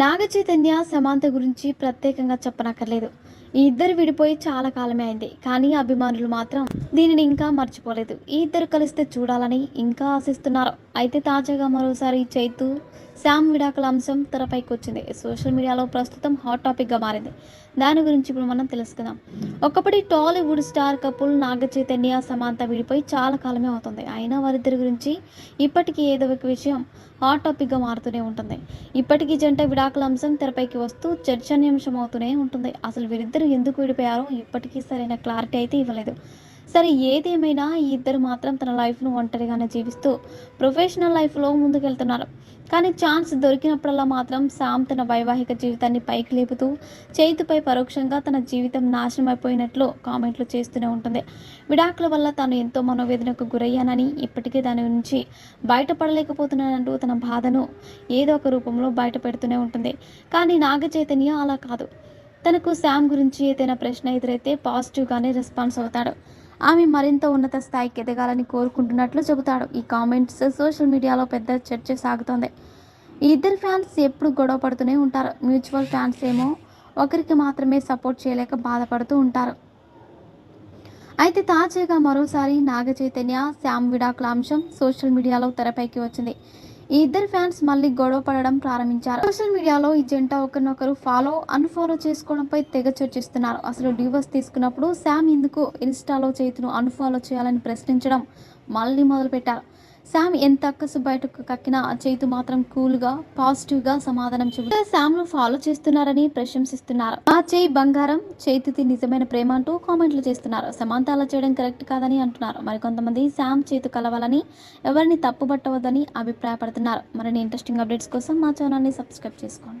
నాగ చైతన్య సమాంత గురించి ప్రత్యేకంగా చెప్పనక్కర్లేదు. ఈ ఇద్దరు విడిపోయి చాలా కాలమే అయింది. కానీ అభిమానులు మాత్రం దీనిని ఇంకా మర్చిపోలేదు. ఈ ఇద్దరు కలిస్తే చూడాలని ఇంకా ఆశిస్తున్నారు. అయితే తాజాగా మరోసారి చైతు శామ్ విడాకుల అంశం తెరపైకి వచ్చింది సోషల్ మీడియాలో ప్రస్తుతం హాట్ టాపిక్గా మారింది. దాని గురించి ఇప్పుడు మనం తెలుసుకుందాం. ఒకప్పటి Tollywood star couple Naga Chaitanya Samantha విడిపోయి చాలా కాలమే అవుతుంది. అయినా వారిద్దరి గురించి ఇప్పటికీ ఏదో ఒక విషయం హాట్ టాపిక్గా మారుతూనే ఉంటుంది. ఇప్పటికీ జంట విడాకుల అంశం తెరపైకి వస్తూ చర్చనీయాంశం అవుతూనే ఉంటుంది. అసలు వీరిద్దరూ ఎందుకు విడిపోయారో ఇప్పటికీ సరైన క్లారిటీ అయితే ఇవ్వలేదు. సరే ఏదేమైనా ఈ ఇద్దరు మాత్రం తన లైఫ్ను ఒంటరిగానే జీవిస్తూ ప్రొఫెషనల్ లైఫ్లో ముందుకెళ్తున్నారు. కానీ ఛాన్స్ దొరికినప్పుడల్లా మాత్రం సామ్ తన వైవాహిక జీవితాన్ని పైకి లేపుతూ చేతిపై పరోక్షంగా తన జీవితం నాశనం అయిపోయినట్లు కామెంట్లు చేస్తూనే ఉంటుంది. విడాకుల వల్ల తాను ఎంతో మనోవేదనకు గురయ్యానని ఇప్పటికే దాని నుంచి బయటపడలేకపోతున్నానంటూ తన బాధను ఏదో ఒక రూపంలో బయట పెడుతూనే ఉంటుంది. కానీ నాగ చైతన్య అలా కాదు. తనకు శామ్ గురించి ఏదైనా ప్రశ్న ఎదురైతే పాజిటివ్గానే రెస్పాన్స్ అవుతాడు. ఆమె మరింత ఉన్నత స్థాయికి ఎదగాలని కోరుకుంటున్నట్లు చెబుతాడు. ఈ కామెంట్స్ సోషల్ మీడియాలో పెద్ద చర్చ సాగుతోంది. ఈ ఇద్దరు ఫ్యాన్స్ ఎప్పుడు గొడవ పడుతూనే ఉంటారు. మ్యూచువల్ ఫ్యాన్స్ ఏమో ఒకరికి మాత్రమే సపోర్ట్ చేయలేక బాధపడుతూ ఉంటారు. అయితే తాజాగా మరోసారి నాగ చైతన్య శ్యామ్ విడాకుల అంశం సోషల్ మీడియాలో తెరపైకి వచ్చింది. ఈ ఇద్దరు ఫ్యాన్స్ మళ్ళీ గొడవ పడడం ప్రారంభించారు. సోషల్ మీడియాలో ఈ జంట ఒకరినొకరు ఫాలో అన్ఫాలో చేసుకోవడంపై తెగ చర్చిస్తున్నారు. అసలు డివోర్స్ తీసుకున్నప్పుడు శామ్ ఎందుకు ఇన్స్టాలో చేతును అన్ఫాలో చేయాలని ప్రశ్నించడం మళ్ళీ మొదలుపెట్టారు. శామ్ ఎంత అక్కసు బయటకు కక్కినా చైతు మాత్రం కూల్గా పాజిటివ్గా సమాధానం చెబుతూ శామ్ను ఫాలో చేస్తున్నారని ప్రశంసిస్తున్నారు. ఆ చేయి బంగారం చైతుది నిజమైన ప్రేమ అంటూ కామెంట్లు చేస్తున్నారు. సమాంత అలా చేయడం కరెక్ట్ కాదని అంటున్నారు. మరికొంతమంది శామ్ చేతు కలవాలని ఎవరిని తప్పుబట్టవద్దని అభిప్రాయపడుతున్నారు. మరిన్ని ఇంట్రెస్టింగ్ అప్డేట్స్ కోసం మా ఛానల్ని సబ్స్క్రైబ్ చేసుకోండి.